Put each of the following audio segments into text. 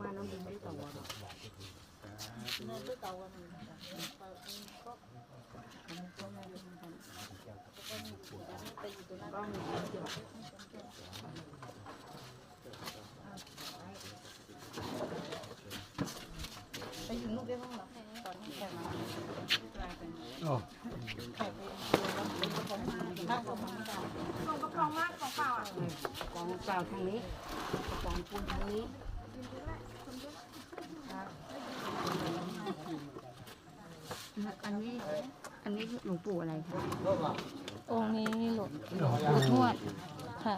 มาน้องดินไม่ต่อวไปอ กองเปล่าทางนี้กองปูนทางนี้อันนี้ อันนี้หลวงปู่อะไรคะองค์นี้หลวงปู่ทวดค่ะ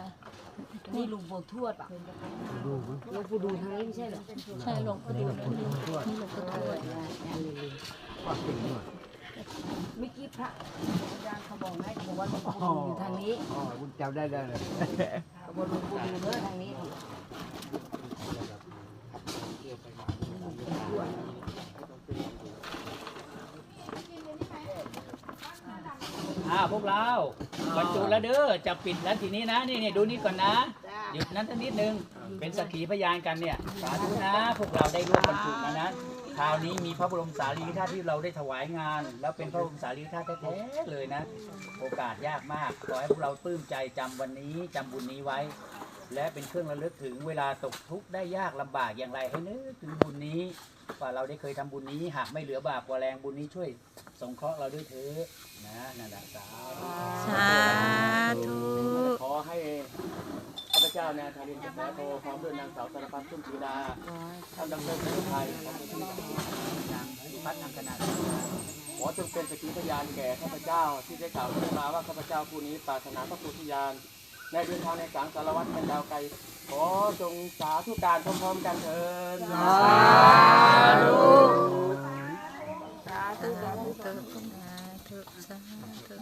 นี่หลวงปู่ทวดหลวงปู่ดูทางนี้ไม่ใช่เหรอใช่หลวงปู่ดูนี่หลวงปู่ทวดความจริงด้วย เมื่อกี้พระอาจารย์เขาบอกให้เขาบอกว่าหลวงปู่ดูอยู่ทางนี้อ๋อคุณจำได้แล้วเลยเขาบอกหลวงปู่ดูเนอะทางนี้อ่าพวกเราบรรจุแล้วเด้อจะปิดแล้วทีนี้นะ นี่นี่ดูนี่ก่อนนะ หยุดนั้นสักนิดนึง เป็นสักขีพยานกันเนี่ย สาธุนะ พวกเราได้ร่วมบรรจุนะนะคราวนี้มีพระบรมสารีริกธาตุที่เราได้ถวายงาน แล้วเป็นพระบรมสารีริกธาตุแท้ๆเลยนะ โอกาสยากมาก ขอให้พวกเราปลื้มใจจำวันนี้จำบุญนี้ไว้ และเป็นเครื่องระลึกถึงเวลาตกทุกข์ได้ยากลำบากอย่างไรให้นึกถึงบุญนี้ ว่าเราได้เคยทำบุญนี้หากไม่เหลือบาปกว่าแรงบุญนี้ช่วยสงเคราะห์เราด้วยเถอะนะนั่นแหละสาธุ สาธุ ขอให้ข้า พเจ้าเนี่ยทารินเจษฎาโตพร้อมด้วยนางสาวสารพัดชุ่มชีดาท่านดำเนินนโยบายของประเทศนางพัฒนางขนาดขอจงเป็นสกิพยานแก่ข้าพเจ้าที่ได้กล่าวขึ้นมาว่าข้าพเจ้าผู้นี้ปรารถนาพระพุทธญาณในเดินทางในสังสารวัตรเป็นดาวไกลขอจงสาธุการพร้อมๆกันเถิดสาธุสาธุสาธุสาธุ